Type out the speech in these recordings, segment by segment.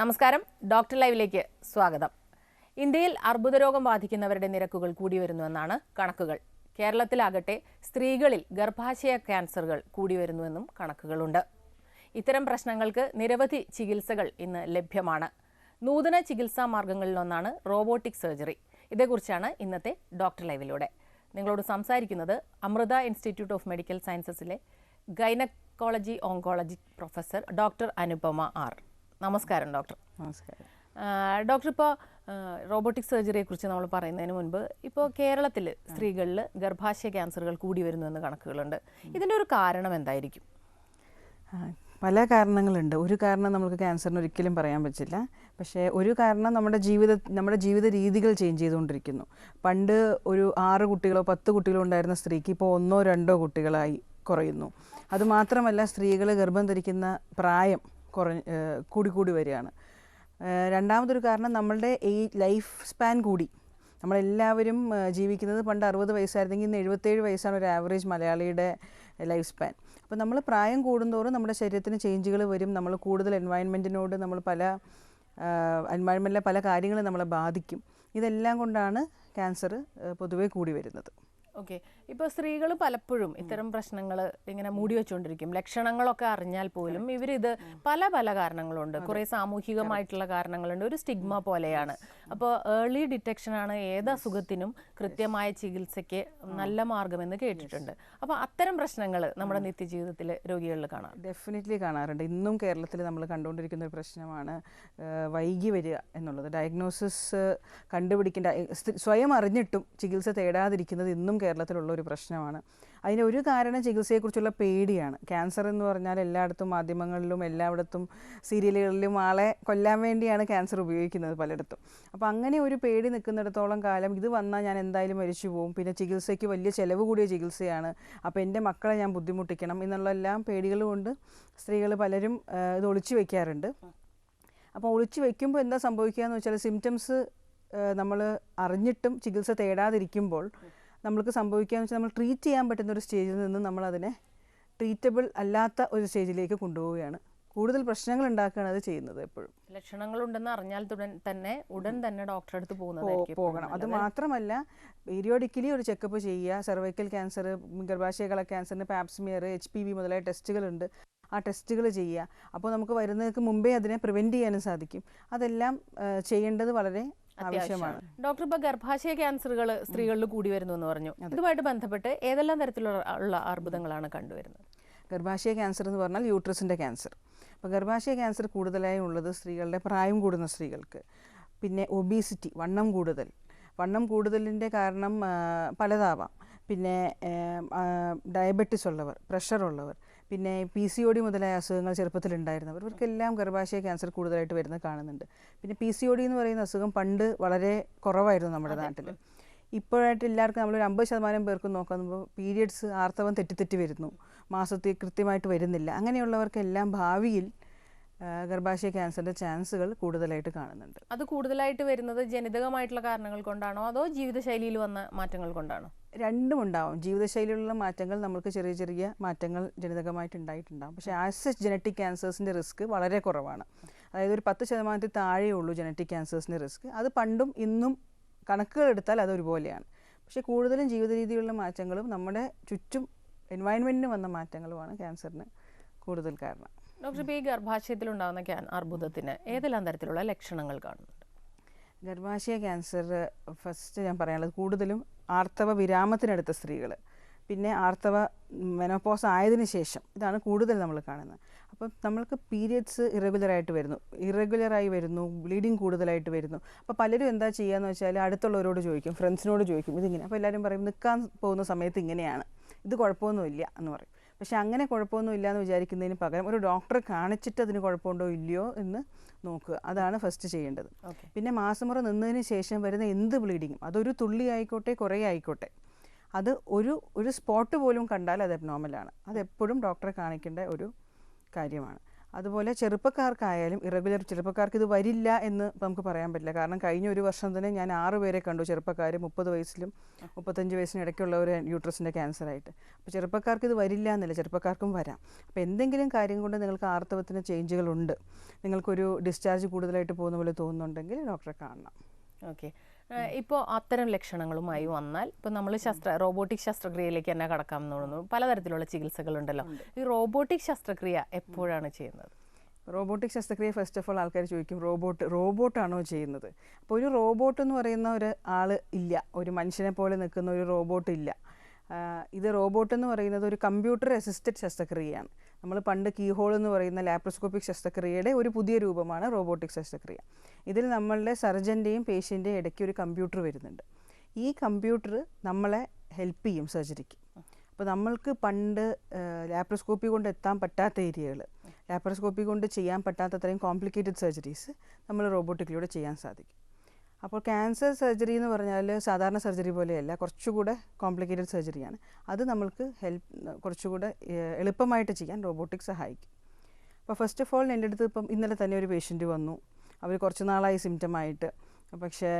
നമസ്കാരം. ഡോക്ടർ ലൈവിലേക്ക് സ്വാഗതം. ഇന്ത്യയിൽ അർബുദരോഗം ബാധിക്കുന്നവരുടെ നിരക്കുകൾ കൂടി വരുന്നുവെന്നാണ് കണക്കുകൾ. കേരളത്തിലാകട്ടെ സ്ത്രീകളിൽ ഗർഭാശയ ക്യാൻസറുകൾ കൂടി വരുന്നുവെന്നും കണക്കുകളുണ്ട്. ഇത്തരം പ്രശ്നങ്ങൾക്ക് നിരവധി ചികിത്സകൾ ഇന്ന് ലഭ്യമാണ്. നൂതന ചികിത്സാ മാർഗങ്ങളിലൊന്നാണ് റോബോട്ടിക് സർജറി. ഇതേക്കുറിച്ചാണ് ഇന്നത്തെ ഡോക്ടർ ലൈവിലൂടെ. നിങ്ങളോട് സംസാരിക്കുന്നത് Amrita institute of medical സയൻസസിലെ gynaecology oncology professor doctor Anupama R. നമസ്കാരം ഡോക്ടർ. നമസ്കാരം. ഡോക്ടർ ഇപ്പോൾ റോബോട്ടിക് സർജറിയെ കുറിച്ച് നമ്മൾ പറയുന്നതിന് മുൻപ് ഇപ്പോൾ കേരളത്തിൽ സ്ത്രീകളിൽ ഗർഭാശയ ക്യാൻസറുകൾ കൂടി വരുന്നു എന്ന് കണക്കുകളുണ്ട്. ഇതിന്റെ ഒരു കാരണം എന്തായിരിക്കും? പല കാരണങ്ങളുണ്ട്. ഒരു കാരണം നമുക്ക് ക്യാൻസറിന് ഒരിക്കലും പറയാൻ പറ്റില്ല. പക്ഷേ ഒരു കാരണം നമ്മുടെ ജീവിത നമ്മുടെ ജീവിത രീതികൾ ചേഞ്ച് ചെയ്തുകൊണ്ടിരിക്കുന്നു. പണ്ട് ഒരു ആറ് കുട്ടികളോ പത്ത് കുട്ടികളോ ഉണ്ടായിരുന്ന സ്ത്രീക്ക് ഇപ്പോൾ ഒന്നോ രണ്ടോ കുട്ടികളായി കുറയുന്നു. അതുമാത്രമല്ല സ്ത്രീകൾ ഗർഭം ധരിക്കുന്ന പ്രായം കുറഞ്ഞ് കൂടിക്കൂടി കൂടി കൂടി വരികയാണ്. രണ്ടാമതൊരു കാരണം നമ്മളുടെ ഈ ലൈഫ് സ്പാൻ കൂടി. നമ്മളെല്ലാവരും ജീവിക്കുന്നത് പണ്ട് അറുപത് വയസ്സായിരുന്നെങ്കിൽ ഇന്ന് എഴുപത്തേഴ് വയസ്സാണ് ഒരു ആവറേജ് മലയാളിയുടെ ലൈഫ് സ്പാൻ. അപ്പോൾ നമ്മൾ പ്രായം കൂടുന്തോറും നമ്മുടെ ശരീരത്തിന് ചേഞ്ചുകൾ വരും. നമ്മൾ കൂടുതൽ എൻവയൺമെന്റിനോട് നമ്മൾ പല എൻവയൺമെന്റിലെ പല കാര്യങ്ങളും നമ്മളെ ബാധിക്കും. ഇതെല്ലാം കൊണ്ടാണ് ക്യാൻസർ പൊതുവേ കൂടി വരുന്നത്. ഓക്കെ. ഇപ്പോൾ സ്ത്രീകൾ പലപ്പോഴും ഇത്തരം പ്രശ്നങ്ങൾ ഇങ്ങനെ മൂടി വെച്ചുകൊണ്ടിരിക്കും ലക്ഷണങ്ങളൊക്കെ അറിഞ്ഞാൽ പോലും ഇവരിത് പല പല കാരണങ്ങളുണ്ട്. കുറേ സാമൂഹികമായിട്ടുള്ള കാരണങ്ങളുണ്ട്. ഒരു സ്റ്റിഗ്മ പോലെയാണ്. അപ്പോൾ ഏർലി ഡിറ്റക്ഷനാണ് ഏത് അസുഖത്തിനും കൃത്യമായ ചികിത്സയ്ക്ക് നല്ല മാർഗമെന്ന് കേട്ടിട്ടുണ്ട്. അപ്പോൾ അത്തരം പ്രശ്നങ്ങൾ നമ്മുടെ നിത്യജീവിതത്തിൽ രോഗികളിൽ കാണാം ഡെഫിനറ്റ്ലി കാണാറുണ്ട്. ഇന്നും കേരളത്തിൽ നമ്മൾ കണ്ടുകൊണ്ടിരിക്കുന്ന ഒരു പ്രശ്നമാണ് വൈകി വരിക എന്നുള്ളത്. ഡയഗ്നോസിസ് കണ്ടുപിടിക്കേണ്ട സ്വയം അറിഞ്ഞിട്ടും ചികിത്സ തേടാതിരിക്കുന്നത് ഇന്നും കേരളത്തിലുള്ള ഒരു പ്രശ്നമാണ്. അതിന് ഒരു കാരണം ചികിത്സയെക്കുറിച്ചുള്ള പേടിയാണ്. ക്യാൻസർ എന്ന് പറഞ്ഞാൽ എല്ലായിടത്തും മാധ്യമങ്ങളിലും എല്ലായിടത്തും സീരിയലുകളിലും ആളെ കൊല്ലാൻ വേണ്ടിയാണ് ക്യാൻസർ ഉപയോഗിക്കുന്നത് പലയിടത്തും. അപ്പോൾ അങ്ങനെ ഒരു പേടി നിൽക്കുന്നിടത്തോളം കാലം ഇത് വന്നാൽ ഞാൻ എന്തായാലും മരിച്ചു പോകും പിന്നെ ചികിത്സയ്ക്ക് വലിയ ചിലവ് കൂടിയ ചികിത്സയാണ്. അപ്പോൾ എന്റെ മക്കളെ ഞാൻ ബുദ്ധിമുട്ടിക്കണം എന്നുള്ള എല്ലാം പേടികൾ കൊണ്ട് സ്ത്രീകൾ പലരും ഇത് ഒളിച്ചു വയ്ക്കാറുണ്ട് അപ്പോൾ ഒളിച്ചു വയ്ക്കുമ്പോൾ എന്താ സംഭവിക്കുക എന്ന് വെച്ചാൽ സിംറ്റംസ് നമ്മൾ അറിഞ്ഞിട്ടും ചികിത്സ തേടാതിരിക്കുമ്പോൾ നമ്മൾക്ക് സംഭവിക്കുക എന്ന് വെച്ചാൽ നമ്മൾ ട്രീറ്റ് ചെയ്യാൻ പറ്റുന്ന ഒരു സ്റ്റേജിൽ നിന്ന് നമ്മളതിനെ ട്രീറ്റബിൾ അല്ലാത്ത ഒരു സ്റ്റേജിലേക്ക് കൊണ്ടുപോവുകയാണ്. കൂടുതൽ പ്രശ്നങ്ങൾ ഉണ്ടാക്കുകയാണ് അത് ചെയ്യുന്നത് എപ്പോഴും. ലക്ഷണങ്ങളുണ്ടെന്ന് അറിഞ്ഞാൽ തന്നെ ഉടൻ തന്നെ ഡോക്ടറെ അടുത്ത് പോ- പോകുന്നതായിരിക്കും പോകണം. അത് മാത്രമല്ല പീരിയോഡിക്കലി ഒരു ചെക്കപ്പ് ചെയ്യുക സെർവൈക്കൽ ക്യാൻസർ ഗർഭാശയകള ക്യാൻസറിന് പാപ്സ്മിയർ എച്ച് പി വി മുതലായ ടെസ്റ്റുകളുണ്ട് ആ ടെസ്റ്റുകൾ ചെയ്യുക. അപ്പോൾ നമുക്ക് വരുന്നതിന് മുമ്പേ അതിനെ പ്രിവെന്റ് ചെയ്യാനും സാധിക്കും. അതെല്ലാം ചെയ്യേണ്ടത് വളരെ ആവശ്യമാണ്. ഡോക്ടർ ഇപ്പൊ ഗർഭാശയ ക്യാൻസറുകൾ സ്ത്രീകളിൽ കൂടി വരുന്നു എന്ന് പറഞ്ഞു ഇതുമായിട്ട് ബന്ധപ്പെട്ട് ഏതെല്ലാം തരത്തിലുള്ള അർബുദങ്ങളാണ് കണ്ടുവരുന്നത്? ഗർഭാശയ ക്യാൻസർ എന്ന് പറഞ്ഞാൽ യൂട്രസിന്റെ ക്യാൻസർ. അപ്പോൾ ഗർഭാശയ ക്യാൻസർ കൂടുതലായി ഉള്ളത് സ്ത്രീകളുടെ പ്രായം കൂടുന്ന സ്ത്രീകൾക്ക്. പിന്നെ ഒബീസിറ്റി വണ്ണം കൂടുതൽ. വണ്ണം കൂടുതലിന്റെ കാരണം പലതാവാം. പിന്നെ ഡയബറ്റിസ് ഉള്ളവർ പ്രഷർ ഉള്ളവർ. പിന്നെ പി സി ഒ ഡി മുതലായ അസുഖങ്ങൾ ചെറുപ്പത്തിൽ അവർക്കെല്ലാം ഇവർക്കെല്ലാം ഗർഭാശയ ക്യാൻസർ കൂടുതലായിട്ട് വരുന്നത് കാണുന്നുണ്ട്. പിന്നെ പി സി ഒ ഡി എന്ന് പറയുന്ന അസുഖം പണ്ട് വളരെ കുറവായിരുന്നു നമ്മുടെ നാട്ടിൽ ഇപ്പോഴായിട്ട് എല്ലാവർക്കും നമ്മളൊരു അമ്പത് ശതമാനം പേർക്കും നോക്കുമ്പോൾ പീരിയഡ്സ് ആർത്തവം തെറ്റിത്തെറ്റി വരുന്നു. മാസത്തിൽ കൃത്യമായിട്ട് വരുന്നില്ല. അങ്ങനെയുള്ളവർക്കെല്ലാം ഭാവിയിൽ ഗർഭാശയ ക്യാൻസറിന്റെ ചാൻസുകൾ കൂടുതലായിട്ട് കാണുന്നുണ്ട്. അത് കൂടുതലായിട്ട് വരുന്നത് ജനിതകമായിട്ടുള്ള കാരണങ്ങൾ കൊണ്ടാണോ? അതോ ജീവിതശൈലിയിൽ വന്ന മാറ്റങ്ങൾ കൊണ്ടാണോ? രണ്ടും ഉണ്ടാവും. ജീവിതശൈലിയിലുള്ള മാറ്റങ്ങൾ നമുക്ക് ചെറിയ ചെറിയ മാറ്റങ്ങൾ ജനിതകമായിട്ട് ഉണ്ടായിട്ടുണ്ടാകും പക്ഷേ ആസ് എ ജനറ്റിക് ക്യാൻസേഴ്സിന്റെ റിസ്ക് വളരെ കുറവാണ്. അതായത് ഒരു പത്ത് ശതമാനത്തിൽ താഴെ ഉള്ളൂ ജനറ്റിക് ക്യാൻസേഴ്സിന്റെ റിസ്ക് അത് പണ്ടും ഇന്നും കണക്കുകൾ എടുത്താൽ അതൊരുപോലെയാണ് പക്ഷേ കൂടുതലും ജീവിത രീതിയിലുള്ള മാറ്റങ്ങളും നമ്മുടെ ചുറ്റും എൻവയൺമെന്റിന് വന്ന മാറ്റങ്ങളുമാണ് ക്യാൻസറിന് കൂടുതൽ കാരണം. ഡോക്ടർ ഇപ്പോൾ ഈ ഗർഭാശയത്തിൽ ഉണ്ടാകുന്ന ക്യാൻ അർബുദത്തിന് ഏതെല്ലാം തരത്തിലുള്ള ലക്ഷണങ്ങൾ കാണുന്നുണ്ട്? ഗർഭാശയ ക്യാൻസർ ഫസ്റ്റ് ഞാൻ പറയാനുള്ളത് കൂടുതലും ആർത്തവ വിരാമത്തിനെടുത്ത സ്ത്രീകൾ പിന്നെ ആർത്തവ മെനോപോസ് ആയതിനു ശേഷം ഇതാണ് കൂടുതൽ നമ്മൾ കാണുന്നത്. അപ്പം നമ്മൾക്ക് പീരിയഡ്സ് ഇറഗുലറായിട്ട് വരുന്നു. ഇറഗുലറായി വരുന്നു ബ്ലീഡിങ് കൂടുതലായിട്ട് വരുന്നു. അപ്പോൾ പലരും എന്താ ചെയ്യുകയെന്ന് വെച്ചാൽ അടുത്തുള്ളവരോട് ചോദിക്കും ഫ്രണ്ട്സിനോട് ചോദിക്കും ഇതിങ്ങനെ. അപ്പോൾ എല്ലാവരും പറയും നിൽക്കാൻ പോകുന്ന സമയത്ത് ഇങ്ങനെയാണ്. ഇത് കുഴപ്പമൊന്നുമില്ല എന്ന് പറയും. പക്ഷേ അങ്ങനെ കുഴപ്പമൊന്നും ഇല്ലയെന്ന് വിചാരിക്കുന്നതിന് പകരം ഒരു ഡോക്ടറെ കാണിച്ചിട്ട് അതിന് കുഴപ്പമുണ്ടോ ഇല്ലയോ എന്ന് നോക്കുക. അതാണ് ഫസ്റ്റ് ചെയ്യേണ്ടത്. പിന്നെ മാസമുറ നിന്നതിന് ശേഷം വരുന്ന എന്ത് ബ്ലീഡിങ്ങും അതൊരു തുള്ളി ആയിക്കോട്ടെ കുറേ ആയിക്കോട്ടെ. അത് ഒരു ഒരു സ്പോട്ട് പോലും കണ്ടാൽ അത് നോർമലാണ് അത് എപ്പോഴും ഡോക്ടറെ കാണിക്കേണ്ട ഒരു കാര്യമാണ്. അതുപോലെ ചെറുപ്പക്കാർക്കായാലും ഇറഗുലർ ചെറുപ്പക്കാർക്ക് ഇത് വരില്ല എന്ന് നമുക്ക് പറയാൻ പറ്റില്ല. കാരണം കഴിഞ്ഞ ഒരു വർഷം തന്നെ ഞാൻ ആറ് പേരെ കണ്ടു ചെറുപ്പക്കാർ മുപ്പത് വയസ്സിലും മുപ്പത്തഞ്ച് വയസ്സിനും ഇടയ്ക്കുള്ള ഒരു യൂട്രസിന്റെ ക്യാൻസറായിട്ട് അപ്പോൾ ചെറുപ്പക്കാർക്ക് ഇത് വരില്ല എന്നല്ല ചെറുപ്പക്കാർക്കും വരാം. അപ്പോൾ എന്തെങ്കിലും കാര്യം കൊണ്ട് നിങ്ങൾക്ക് ആർത്തവത്തിന് ചേഞ്ചുകളുണ്ട് നിങ്ങൾക്കൊരു ഡിസ്ചാർജ് കൂടുതലായിട്ട് പോകുന്ന പോലെ തോന്നുന്നുണ്ടെങ്കിൽ ഡോക്ടറെ കാണണം. ഓക്കെ ഇപ്പോൾ അത്തരം ലക്ഷണങ്ങളുമായി വന്നാൽ ഇപ്പോൾ നമ്മൾ ശസ്ത്ര റോബോട്ടിക് ശസ്ത്രക്രിയയിലേക്ക് തന്നെ കടക്കാമെന്ന് തോന്നുന്നു പലതരത്തിലുള്ള ചികിത്സകളുണ്ടല്ലോ. ഈ റോബോട്ടിക് ശസ്ത്രക്രിയ എപ്പോഴാണ് ചെയ്യുന്നത്? റോബോട്ടിക് ശസ്ത്രക്രിയ ഫസ്റ്റ് ഓഫ് ഓൾ ആൾക്കാർ ചോദിക്കും റോബോട്ട് റോബോട്ടാണോ ചെയ്യുന്നത്? അപ്പോൾ ഒരു റോബോട്ട് എന്ന് പറയുന്ന ഒരു ആൾ ഇല്ല. ഒരു മനുഷ്യനെ പോലെ നിൽക്കുന്ന ഒരു റോബോട്ട് ഇല്ല. ഇത് റോബോട്ട് എന്ന് പറയുന്നത് ഒരു കമ്പ്യൂട്ടർ അസിസ്റ്റഡ് ശസ്ത്രക്രിയയാണ്. നമ്മൾ പണ്ട് കീഹോൾ എന്ന് പറയുന്ന ലാപ്രോസ്കോപ്പിക് ശസ്ത്രക്രിയയുടെ ഒരു പുതിയ രൂപമാണ് റോബോട്ടിക് ശസ്ത്രക്രിയ. ഇതിൽ നമ്മളുടെ സർജന്റെയും പേഷ്യന്റെയും ഇടയ്ക്ക് ഒരു കമ്പ്യൂട്ടർ വരുന്നുണ്ട്. ഈ കമ്പ്യൂട്ടർ നമ്മളെ ഹെൽപ്പ് ചെയ്യും സർജറിക്ക് അപ്പോൾ നമ്മൾക്ക് പണ്ട് ലാപ്രോസ്കോപ്പി കൊണ്ട് എത്താൻ പറ്റാത്ത ഏരിയകൾ ലാപ്രോസ്കോപ്പി കൊണ്ട് ചെയ്യാൻ പറ്റാത്തത്രയും കോംപ്ലിക്കേറ്റഡ് സർജറീസ് നമ്മൾ റോബോട്ടിക്കിലൂടെ ചെയ്യാൻ സാധിക്കും. അപ്പോൾ ക്യാൻസർ സർജറി എന്ന് പറഞ്ഞാൽ സാധാരണ സർജറി പോലെയല്ല കുറച്ചുകൂടെ കോംപ്ലിക്കേറ്റഡ് സർജറിയാണ് അത് നമ്മൾക്ക് ഹെൽപ്പ് കുറച്ചുകൂടെ എളുപ്പമായിട്ട് ചെയ്യാൻ റോബോട്ടിക് സഹായിക്കും. അപ്പോൾ ഫസ്റ്റ് ഓഫ് ഓൾ എന്റെ അടുത്ത് ഇപ്പം ഇന്നലെ തന്നെ ഒരു പേഷ്യന്റ് വന്നു. അവർ കുറച്ച് നാളായി സിംറ്റമായിട്ട് പക്ഷേ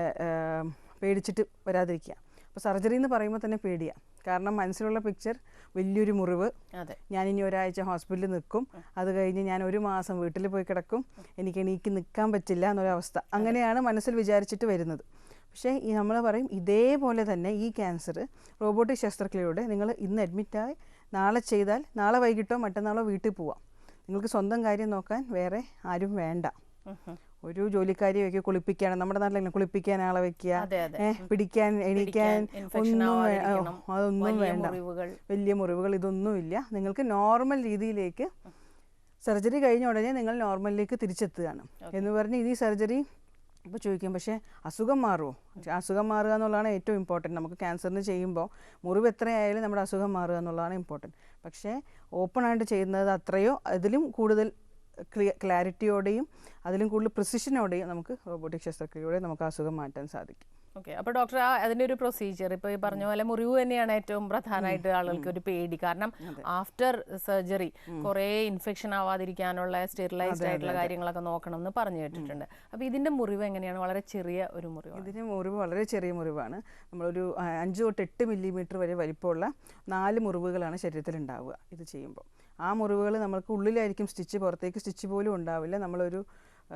പേടിച്ചിട്ട് വരാതിരിക്കുക. അപ്പോൾ സർജറി എന്ന് പറയുമ്പോൾ തന്നെ പേടിയാണ് കാരണം മനസ്സിലുള്ള പിക്ചർ വലിയൊരു മുറിവ്. അതെ. ഞാനിനി ഒരാഴ്ച ഹോസ്പിറ്റലിൽ നിൽക്കും. അത് കഴിഞ്ഞ് ഞാൻ ഒരു മാസം വീട്ടിൽ പോയി കിടക്കും. എനിക്ക് എനിക്ക് നിൽക്കാൻ പറ്റില്ല എന്നൊരവസ്ഥ. അങ്ങനെയാണ് മനസ്സിൽ വിചാരിച്ചിട്ട് വരുന്നത്. പക്ഷേ ഈ നമ്മൾ പറയും ഇതേപോലെ തന്നെ ഈ ക്യാൻസർ റോബോട്ടിക് ശസ്ത്രക്രിയയിലൂടെ നിങ്ങൾ ഇന്ന് അഡ്മിറ്റായി നാളെ ചെയ്താൽ നാളെ വൈകിട്ടോ മറ്റന്നാളോ വീട്ടിൽ പോവാം. നിങ്ങൾക്ക് സ്വന്തം കാര്യം നോക്കാൻ വേറെ ആരും വേണ്ട. ഒരു ജോലിക്കാരി വെക്കുക കുളിപ്പിക്കാണ്. നമ്മുടെ നാട്ടിലെങ്ങനെ കുളിപ്പിക്കാൻ ആളെ വെക്കുക? പിടിക്കാൻ എണീക്കാൻ ഒന്നും അതൊന്നും വേണ്ട. മുറിവുകൾ. വലിയ മുറിവുകൾ ഇതൊന്നുമില്ല. നിങ്ങൾക്ക് നോർമൽ രീതിയിലേക്ക് സർജറി കഴിഞ്ഞ ഉടനെ നിങ്ങൾ നോർമലിലേക്ക് തിരിച്ചെത്തുകയാണ്. എന്ന് പറഞ്ഞ് ഇനി സർജറി ഇപ്പോൾ ചോദിക്കും പക്ഷേ അസുഖം മാറുമോ അസുഖം മാറുക എന്നുള്ളതാണ് ഏറ്റവും ഇമ്പോർട്ടന്റ് നമുക്ക് ക്യാൻസറിന് ചെയ്യുമ്പോൾ മുറിവ് എത്രയായാലും നമ്മുടെ അസുഖം മാറുക എന്നുള്ളതാണ് ഇമ്പോർട്ടന്റ് പക്ഷേ ഓപ്പൺ ആയിട്ട് ചെയ്യുന്നത് അത്രയോ അതിലും കൂടുതൽ ക്ലാരിറ്റിയോടെയും അതിലും കൂടുതൽ പ്രിസിഷനോടെയും നമുക്ക് റോബോട്ടിക് ശസ്ത്രക്രിയയോടെ നമുക്ക് അസുഖം മാറ്റാൻ സാധിക്കും. ഓക്കെ. അപ്പോൾ ഡോക്ടർ ആ അതിന്റെ ഒരു പ്രൊസീജിയർ ഇപ്പോൾ ഈ പറഞ്ഞ പോലെ മുറിവ് തന്നെയാണ് ഏറ്റവും പ്രധാനമായിട്ട് ആളുകൾക്ക് ഒരു പേടി. കാരണം ആഫ്റ്റർ സർജറി കുറേ ഇൻഫെക്ഷൻ ആവാതിരിക്കാനുള്ള സ്റ്റെറിലൈസ്ഡ് ആയിട്ടുള്ള കാര്യങ്ങളൊക്കെ നോക്കണം എന്ന് പറഞ്ഞു കേട്ടിട്ടുണ്ട്. അപ്പോൾ ഇതിന്റെ മുറിവ് എങ്ങനെയാണ്? വളരെ ചെറിയ ഒരു മുറിവ് ഇതിന്റെ മുറിവ് വളരെ ചെറിയ മുറിവാണ്. നമ്മളൊരു അഞ്ച് തൊട്ട് എട്ട് മില്ലിമീറ്റർ വരെ വലിപ്പമുള്ള നാല് മുറിവുകളാണ് ശരീരത്തിൽ ഉണ്ടാവുക ഇത് ചെയ്യുമ്പോൾ. ആ മുറിവുകൾ നമ്മൾക്ക് ഉള്ളിലായിരിക്കും സ്റ്റിച്ച് പുറത്തേക്ക് സ്റ്റിച്ച് പോലും ഉണ്ടാവില്ല. നമ്മളൊരു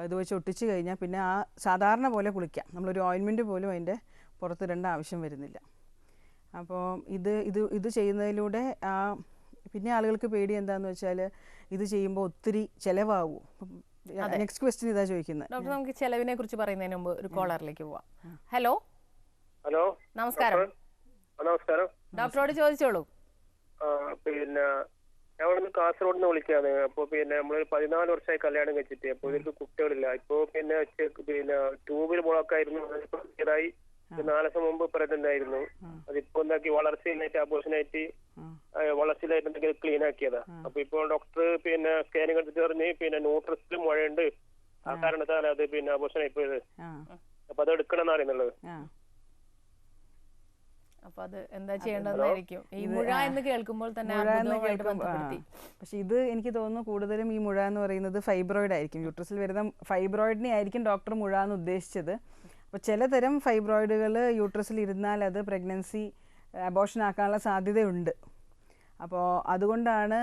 ഇത് വെച്ച് ഒട്ടിച്ച് കഴിഞ്ഞാൽ പിന്നെ ആ സാധാരണ പോലെ കുളിക്കാം. നമ്മളൊരു ഓയിൻമെന്റ് പോലും അതിന്റെ പുറത്തിടേണ്ട ആവശ്യം വരുന്നില്ല. അപ്പോൾ ഇത് ഇത് ഇത് ചെയ്യുന്നതിലൂടെ ആ പിന്നെ ആളുകൾക്ക് പേടി എന്താണെന്ന് വെച്ചാൽ ഇത് ചെയ്യുമ്പോൾ ഒത്തിരി ചിലവാകും. നെക്സ്റ്റ് ക്വസ്റ്റ്യൻ ഇതാ ചോദിക്കുന്നത് ഡോക്ടർ നമുക്ക് ചെലവിനെ കുറിച്ച് പറയുന്നതിന് മുമ്പ് ഒരു കോളറിലേക്ക് പോവാം. ഹലോ? ഹലോ? നമസ്കാരം. നമസ്കാരം. ഡോക്ടറോട് ചോദിച്ചോളൂ. പിന്നെ ഞാൻ ഇവിടെ നിന്ന് കാസർഗോഡ് നിന്ന് വിളിക്കുകയാണ് അപ്പോൾ പിന്നെ നമ്മളൊരു പതിനാല് വർഷമായി കല്യാണം കഴിച്ചിട്ട്. അപ്പോൾ ഇവർക്ക് കുട്ടികളില്ല. ഇപ്പോൾ പിന്നെ ചെ- പിന്നെ ട്യൂബിൽ മുളക്കായിരുന്നു. ഒരു നാല് ദിവസം മുമ്പ് പ്രഗ്നന്റ് ആയിരുന്നു അതിപ്പോ എന്താക്കി? വളർച്ചയിലായിട്ട് അബോഷനായിട്ട് വളർച്ചയിലായിട്ട് എന്തെങ്കിലും ക്ലീൻ ആക്കിയതാ അപ്പൊ ഇപ്പോൾ ഡോക്ടർ പിന്നെ സ്കാനിങ് എടുത്തിട്ട് പറഞ്ഞ് പിന്നെ ന്യൂട്രസിൽ മുഴയുണ്ട്. ആ കാരണത്താൽ അത് പിന്നെ അബോഷനായി പോയത്. അപ്പൊ അത് എടുക്കണം എന്നാണ് അറിയുന്നുള്ളത് ആ. അപ്പൊ അത് എന്താ ചെയ്യേണ്ടതായിരിക്കും ഈ മുഴ എന്ന് കേൾക്കുമ്പോൾ തന്നെ പക്ഷെ ഇത് എനിക്ക് തോന്നുന്നു കൂടുതലും ഈ മുഴ എന്ന് പറയുന്നത് ഫൈബ്രോയിഡ് ആയിരിക്കും. യൂട്രസിൽ വരുന്ന ഫൈബ്രോയിഡിനെ ആയിരിക്കും ഡോക്ടർ മുഴ എന്ന് ഉദ്ദേശിച്ചത്. അപ്പോൾ ചിലതരം ഫൈബ്രോയിഡുകൾ യൂട്രസിൽ ഇരുന്നാൽ അത് പ്രഗ്നൻസി അബോഷൻ ആക്കാനുള്ള സാധ്യതയുണ്ട്. അപ്പോൾ അതുകൊണ്ടാണ്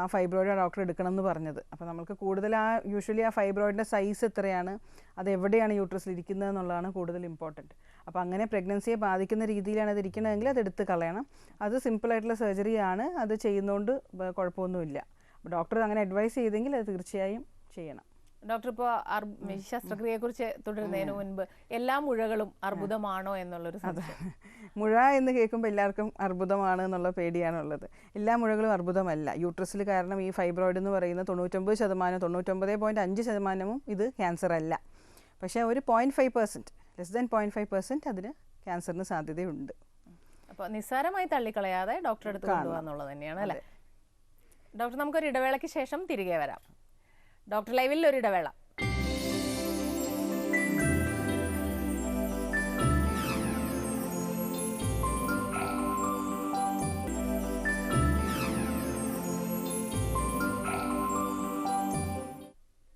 ആ ഫൈബ്രോയിഡ് ഡോക്ടർ എടുക്കണം എന്ന് പറഞ്ഞത്. അപ്പോൾ നമുക്ക് കൂടുതൽ ആ യൂഷ്വലി ആ ഫൈബ്രോയിഡിന്റെ സൈസ് എത്രയാണ് അത് എവിടെയാണ് യൂട്രസിൽ ഇരിക്കുന്നത് എന്നുള്ളതാണ് കൂടുതൽ ഇമ്പോർട്ടന്റ് അപ്പോൾ അങ്ങനെ പ്രഗ്നൻസിയെ ബാധിക്കുന്ന രീതിയിലാണ് അത് ഇരിക്കുന്നതെങ്കിൽ അത് എടുത്ത് കളയണം. അത് സിമ്പിളായിട്ടുള്ള സർജറിയാണ് അത് ചെയ്യുന്നതുകൊണ്ട് കുഴപ്പമൊന്നുമില്ല അപ്പോൾ ഡോക്ടർ അങ്ങനെ അഡ്വൈസ് ചെയ്തെങ്കിൽ അത് തീർച്ചയായും ചെയ്യണം. ഡോക്ടർ ഇപ്പോൾ ശസ്ത്രക്രിയയെ കുറിച്ച് തുടരുന്നതിന് മുൻപ് എല്ലാ മുഴകളും അർബുദമാണോ എന്നുള്ളൊരു മുഴ എന്ന് കേൾക്കുമ്പോൾ എല്ലാവർക്കും അർബുദമാണ് എന്നുള്ള പേടിയാണുള്ളത്. എല്ലാ മുഴകളും അർബുദമല്ല. യൂട്രസിൽ കാരണം ഈ ഫൈബ്രോയിഡ് എന്ന് പറയുന്ന തൊണ്ണൂറ്റൊമ്പത് ശതമാനം തൊണ്ണൂറ്റൊമ്പത് പോയിന്റ് അഞ്ച് ശതമാനവും ഇത് ക്യാൻസർ അല്ല. പക്ഷേ ഒരു point five percent less than point five percent അതിന് ക്യാൻസറിന് സാധ്യതയുണ്ട്. അപ്പോൾ നിസ്സാരമായി തള്ളിക്കളയാതെ ഡോക്ടറെ അടുത്ത് കൊണ്ടുപോകുക എന്നുള്ളത് തന്നെയാണ് അല്ലേ? ഡോക്ടർ നമുക്കൊരു ഇടവേളയ്ക്ക് ശേഷം തിരികെ വരാം. ഡോക്ടർ ലൈവിൽ ഒരു ഇടവേള.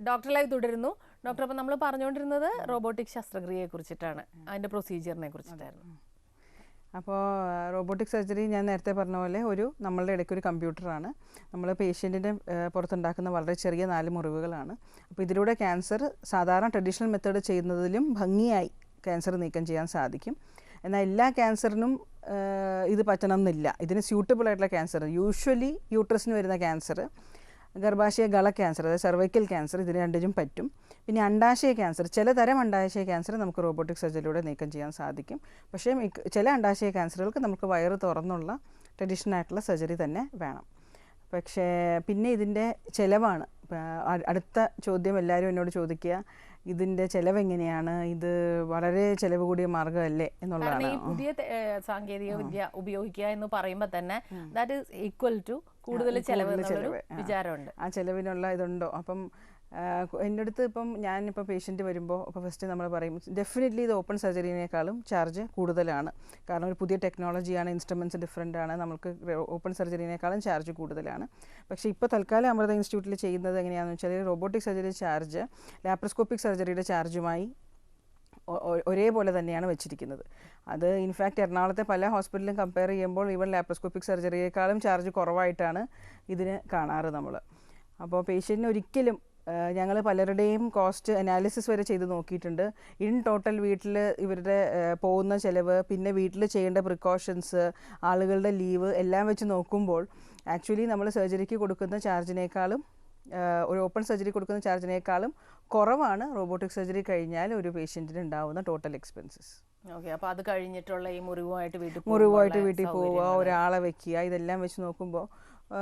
ഡോക്ടർ ലൈവ് തുടരുന്നു. ഡോക്ടർ അപ്പം നമ്മൾ പറഞ്ഞുകൊണ്ടിരുന്നത് റോബോട്ടിക് ശസ്ത്രക്രിയയെ കുറിച്ചിട്ടാണ്. അതിന്റെ പ്രൊസീജിയറിനെ കുറിച്ചിട്ടായിരുന്നു. അപ്പോൾ റോബോട്ടിക് സർജറി ഞാൻ നേരത്തെ പറഞ്ഞ പോലെ ഒരു നമ്മളുടെ ഇടയ്ക്ക് ഒരു കമ്പ്യൂട്ടറാണ്. നമ്മൾ പേഷ്യന്റിന്റെ പുറത്തുണ്ടാക്കുന്ന വളരെ ചെറിയ നാല് മുറിവുകളാണ്. അപ്പോൾ ഇതിലൂടെ ക്യാൻസർ സാധാരണ ട്രഡീഷണൽ മെത്തേഡ് ചെയ്യുന്നതിലും ഭംഗിയായി ക്യാൻസർ നീക്കം ചെയ്യാൻ സാധിക്കും. എന്നാൽ എല്ലാ ക്യാൻസറിനും ഇത് പറ്റണം എന്നില്ല. ഇതിന് സ്യൂട്ടബിൾ ആയിട്ടുള്ള ക്യാൻസർ യൂഷ്വലി യൂട്രസിന് വരുന്ന ക്യാൻസർ ഗർഭാശയ ഗള ക്യാൻസർ അതായത് സെർവൈക്കൽ ക്യാൻസർ ഇതിന് രണ്ടിനും പറ്റും. പിന്നെ അണ്ടാശയ ക്യാൻസർ ചില തരം അണ്ടാശയ ക്യാൻസർ നമുക്ക് റോബോട്ടിക് സർജറിയിലൂടെ നീക്കം ചെയ്യാൻ സാധിക്കും. പക്ഷേ ചില അണ്ടാശയ ക്യാൻസറുകൾക്ക് നമുക്ക് വയറ് തുറന്നുള്ള ട്രഡീഷണൽ ആയിട്ടുള്ള സർജറി തന്നെ വേണം. പക്ഷേ പിന്നെ ഇതിന്റെ ചിലവാണ്. അടുത്ത ചോദ്യം എല്ലാവരും എന്നോട് ചോദിക്കുക ഇതിന്റെ ചിലവ് എങ്ങനെയാണ് ഇത് വളരെ ചിലവ് കൂടിയ മാർഗമല്ലേ എന്നുള്ളതാണ്. പുതിയ സാങ്കേതിക വിദ്യ ഉപയോഗിക്കുക എന്ന് പറയുമ്പോൾ തന്നെ ദാറ്റ് ഈസ് ഈക്വൽ ടു കൂടുതൽ ചെലവ്. വിചാരമുണ്ട്. ആ ചെലവിനുള്ള ഇതുണ്ടോ? അപ്പം എന്റെ അടുത്ത് ഇപ്പം ഞാനിപ്പോൾ പേഷ്യന്റ് വരുമ്പോൾ ഇപ്പോൾ ഫസ്റ്റ് നമ്മൾ പറയും ഡെഫിനറ്റ്ലി ഇത് ഓപ്പൺ സർജറിനേക്കാളും ചാർജ് കൂടുതലാണ്. കാരണം ഒരു പുതിയ ടെക്നോളജിയാണ് ഇൻസ്ട്രുമെന്റ്സ് ഡിഫറെന്റ് ആണ് നമുക്ക് ഓപ്പൺ സർജറിനേക്കാളും ചാർജ് കൂടുതലാണ്. പക്ഷേ ഇപ്പോൾ തൽക്കാലം അമൃത ഇൻസ്റ്റിറ്റ്യൂട്ടിൽ ചെയ്യുന്നത് എങ്ങനെയാണെന്ന് വെച്ചാൽ റോബോട്ടിക് സർജറി ചാർജ് ലാപ്രോസ്കോപ്പിക് സർജറിയുടെ ചാർജുമായി ഒരേപോലെ തന്നെയാണ് വെച്ചിരിക്കുന്നത്. അത് ഇൻഫാക്റ്റ് എറണാകുളത്തെ പല ഹോസ്പിറ്റലും കമ്പയർ ചെയ്യുമ്പോൾ ഈവൻ ലാപ്രോസ്കോപ്പിക് സർജറിയേക്കാളും ചാർജ് കുറവായിട്ടാണ് ഇതിന് കാണാറ് നമ്മൾ അപ്പോൾ പേഷ്യന്റിന് ഒരിക്കലും ഞങ്ങൾ പലരുടെയും കോസ്റ്റ് അനാലിസിസ് വരെ ചെയ്ത് നോക്കിയിട്ടുണ്ട്. ഇൻ ടോട്ടൽ വീട്ടിൽ ഇവരുടെ പോകുന്ന ചിലവ് പിന്നെ വീട്ടിൽ ചെയ്യേണ്ട പ്രിക്കോഷൻസ് ആളുകളുടെ ലീവ് എല്ലാം വെച്ച് നോക്കുമ്പോൾ ആക്ച്വലി നമ്മൾ സർജറിക്ക് കൊടുക്കുന്ന ചാർജിനേക്കാളും ഒരു ഓപ്പൺ സർജറി കൊടുക്കുന്ന ചാർജിനേക്കാളും കുറവാണ് റോബോട്ടിക് സർജറി കഴിഞ്ഞാൽ ഒരു പേഷ്യന്റിന് ഉണ്ടാവുന്ന ടോട്ടൽ എക്സ്പെൻസസ് ഓക്കെ അപ്പോൾ അത് കഴിഞ്ഞിട്ടുള്ള ഈ മുറിവുമായിട്ട് വീട്ടിൽ മുറിവായിട്ട് പോകുമ്പോഴുള്ള വീട്ടിൽ പോവുക ഒരാളെ വെക്കുക ഇതെല്ലാം വെച്ച് നോക്കുമ്പോൾ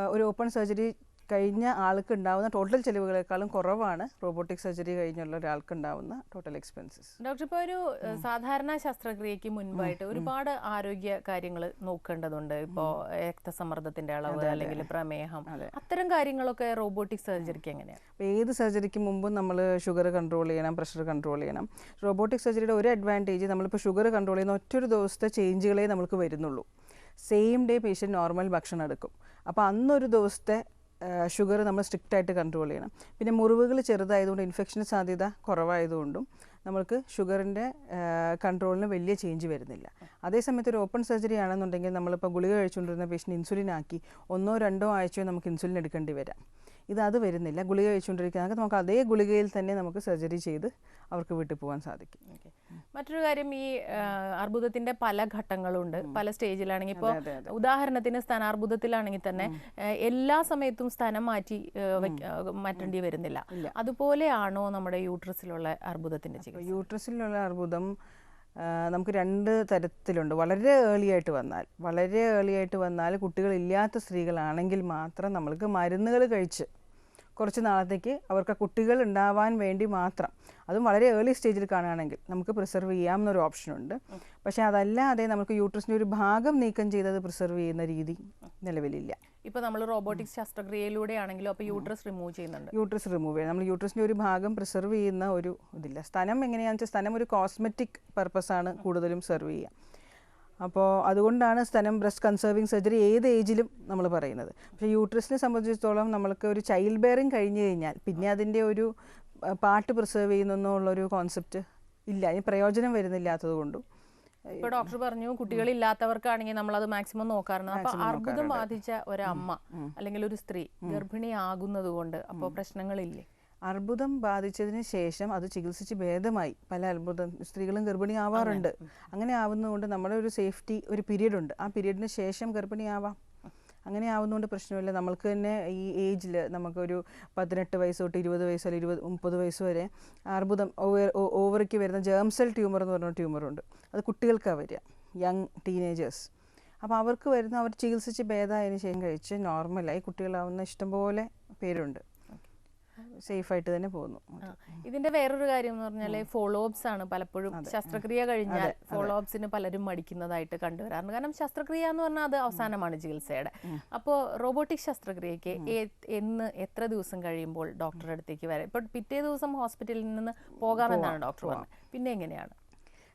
ഒരു ഓപ്പൺ സർജറി കഴിഞ്ഞ ആൾക്ക് ഉണ്ടാവുന്ന ടോട്ടൽ ചെലവുകളെക്കാളും കുറവാണ് റോബോട്ടിക് സർജറി കഴിഞ്ഞുള്ള ഒരാൾക്ക് ഉണ്ടാവുന്ന ടോട്ടൽ എക്സ്പെൻസസ് ഡോക്ടർ ഇപ്പോൾ ഒരു സാധാരണ ശസ്ത്രക്രിയക്ക് മുൻപായിട്ട് ഒരുപാട് ആരോഗ്യ കാര്യങ്ങൾ നോക്കേണ്ടതുണ്ട്. ഇപ്പോൾ രക്തസമ്മർദ്ദത്തിന്റെ അളവ് അല്ലെങ്കിൽ പ്രമേഹം. അത്തരം കാര്യങ്ങളൊക്കെ റോബോട്ടിക് സർജറിക്ക് എങ്ങനെയാണ് ഏത് സർജറിക്ക് മുമ്പും നമ്മൾ ഷുഗർ കൺട്രോൾ ചെയ്യണം പ്രഷർ കൺട്രോൾ ചെയ്യണം. റോബോട്ടിക് സർജറിയുടെ ഒരു അഡ്വാന്റേജ് നമ്മളിപ്പോൾ ഷുഗർ കൺട്രോൾ ചെയ്യുന്ന ഒറ്റൊരു ദിവസത്തെ ചേഞ്ചുകളെ നമുക്ക് വരുന്നുള്ളൂ. സെയിം ഡേ പേഷ്യന്റ് നോർമൽ ഭക്ഷണം എടുക്കും. അപ്പോൾ അന്നൊരു ദിവസത്തെ ഷുഗർ നമ്മൾ സ്ട്രിക്റ്റ് ആയിട്ട് കൺട്രോൾ ചെയ്യണം. പിന്നെ മുറിവുകൾ ചെറുതായതുകൊണ്ട് ഇൻഫെക്ഷൻ സാധ്യത കുറവായതുകൊണ്ടും നമ്മൾക്ക് ഷുഗറിന്റെ കൺട്രോളിന് വലിയ ചേഞ്ച് വരുന്നില്ല. അതേസമയത്ത് ഒരു ഓപ്പൺ സർജറി ആണെന്നുണ്ടെങ്കിൽ നമ്മളിപ്പോൾ ഗുളിക കഴിച്ചുകൊണ്ടിരുന്ന പേഷ്യന്റ് ഇൻസുലിൻ ആക്കി ഒന്നോ രണ്ടോ ആഴ്ചയോ നമുക്ക് ഇൻസുലിൻ എടുക്കേണ്ടി വരാം. ഇത് അത് വരുന്നില്ല. ഗുളിക കഴിച്ചുകൊണ്ടിരിക്കുന്ന നമുക്ക് അതേ ഗുളികയിൽ തന്നെ നമുക്ക് സർജറി ചെയ്ത് അവർക്ക് വീട്ടിൽ പോകാൻ സാധിക്കും. മറ്റൊരു കാര്യം ഈ അർബുദത്തിന്റെ പല ഘട്ടങ്ങളുണ്ട്. പല സ്റ്റേജിലാണെങ്കിൽ ഇപ്പോൾ. ഉദാഹരണത്തിന് സ്ഥാനാർബുദത്തിലാണെങ്കിൽ തന്നെ എല്ലാ സമയത്തും സ്ഥാനം മാറ്റി മാറ്റേണ്ടി വരുന്നില്ല. അതുപോലെയാണോ നമ്മുടെ യൂട്രസിലുള്ള അർബുദത്തിന്റെ ചികിത്സ? യൂട്രസിലുള്ള അർബുദം നമുക്ക് രണ്ട് തരത്തിലുണ്ട്. വളരെ ഏർലി ആയിട്ട് വന്നാൽ വളരെ ഏർലി ആയിട്ട് വന്നാൽ കുട്ടികളില്ലാത്ത സ്ത്രീകളാണെങ്കിൽ മാത്രം നമ്മൾക്ക് മരുന്നുകൾ കഴിച്ച് കുറച്ച് നാളത്തേക്ക് അവർക്ക് കുട്ടികൾ ഉണ്ടാവാൻ വേണ്ടി മാത്രം. അതും വളരെ ഏർലി സ്റ്റേജിൽ കാണുകയാണെങ്കിൽ നമുക്ക് പ്രിസർവ് ചെയ്യാം എന്നൊരു ഓപ്ഷനുണ്ട് പക്ഷെ അതല്ലാതെ നമുക്ക് യൂട്രസിന്റെ ഒരു ഭാഗം നീക്കം ചെയ്തത് പ്രിസർവ് ചെയ്യുന്ന രീതി നിലവിലില്ല. ഇപ്പൊ നമ്മൾ റോബോട്ടിക് ശസ്ത്രക്രിയയിലൂടെ ആണെങ്കിലും അപ്പൊ യൂട്രസ് റിമൂവ് ചെയ്യുന്നുണ്ട്. യൂട്രസ് റിമൂവ് ചെയ്യാം നമ്മൾ യൂട്രസിന്റെ ഒരു ഭാഗം പ്രിസർവ് ചെയ്യുന്ന ഒരു ഇതില്ല. സ്ഥലം എങ്ങനെയാണെന്ന് വെച്ചാൽ സ്ഥലം ഒരു കോസ്മെറ്റിക് പർപ്പസാണ് കൂടുതലും സെർവ് ചെയ്യുക. അപ്പോൾ അതുകൊണ്ടാണ് സ്ഥലം ബ്രസ്റ്റ് കൺസേർവിങ് സർജറി ഏത് ഏജിലും നമ്മൾ പറയുന്നത്. പക്ഷേ യൂട്രസിനെ സംബന്ധിച്ചിടത്തോളം നമ്മൾക്ക് ഒരു ചൈൽഡ് ബെയറിങ് കഴിഞ്ഞു കഴിഞ്ഞാൽ പിന്നെ അതിന്റെ ഒരു പാട്ട് പാർട്ട് പ്രിസർവ് ചെയ്യുന്നെന്നുള്ളൊരു കോൺസെപ്റ്റ് ഇല്ല. അതിന് പ്രയോജനം വരുന്നില്ലാത്തത് കൊണ്ടും. ഇപ്പൊ ഡോക്ടർ പറഞ്ഞു കുട്ടികളില്ലാത്തവർക്കാണെങ്കിൽ നമ്മൾ അത് മാക്സിമം നോക്കാറുണ്ട്. അപ്പൊ അർബുദം ബാധിച്ച ഒരമ്മ അല്ലെങ്കിൽ ഒരു സ്ത്രീ ഗർഭിണിയാകുന്നത് കൊണ്ട് അപ്പോൾ പ്രശ്നങ്ങളില്ലേ? അർബുദം ബാധിച്ചതിന് ശേഷം അത് ചികിത്സിച്ച് ഭേദമായി. പല അർബുദം സ്ത്രീകളും ഗർഭിണിയാവാറുണ്ട്. അങ്ങനെ ആവുന്നതുകൊണ്ട് നമ്മുടെ ഒരു സേഫ്റ്റി ഒരു പീരീഡ് ഉണ്ട്. ആ പീരീഡിന് ശേഷം ഗർഭിണിയാവാം. അങ്ങനെ ആവുന്നതുകൊണ്ട് പ്രശ്നമില്ല. നമ്മൾക്ക് തന്നെ ഈ ഏജിൽ നമുക്കൊരു പതിനെട്ട് വയസ്സ് തൊട്ട് ഇരുപത് വയസ്സ് അല്ലെങ്കിൽ ഇരുപത് മുപ്പത് വയസ്സ് വരെ അർബുദം ഓവർ ഓവറിക്ക് വരുന്ന ജേം സെൽ ട്യൂമർ എന്ന് പറഞ്ഞ ട്യൂമറുണ്ട് അത് കുട്ടികൾക്കാണ് വരിക. യങ് ടീനേജേഴ്സ് അപ്പോൾ അവർക്ക് വരുന്ന അവർ ചികിത്സിച്ച് ഭേദമായതിനു ശേഷം കഴിച്ച് നോർമലായി കുട്ടികളാവുന്ന ഇഷ്ടംപോലെ പേരുണ്ട്. സേഫായിട്ട് തന്നെ പോകുന്നു. ഇതിന്റെ വേറൊരു കാര്യം എന്ന് പറഞ്ഞാൽ ഫോളോ അപ്സ് ആണ് പലപ്പോഴും ശസ്ത്രക്രിയ കഴിഞ്ഞാൽ ഫോളോ അപ്സിന് പലരും മടിക്കുന്നതായിട്ട് കണ്ടുവരാറുണ്ട്. കാരണം ശസ്ത്രക്രിയ എന്ന് പറഞ്ഞാൽ അത് അവസാനമാണ് ചികിത്സയുടെ. അപ്പോൾ റോബോട്ടിക് ശസ്ത്രക്രിയക്ക് എന്ന് എത്ര ദിവസം കഴിയുമ്പോൾ ഡോക്ടറുടെ അടുത്തേക്ക് വരാം? ഇപ്പൊ പിറ്റേ ദിവസം ഹോസ്പിറ്റലിൽ നിന്ന് പോകാമെന്നാണ് ഡോക്ടർ പറഞ്ഞത്. പിന്നെ എങ്ങനെയാണ്?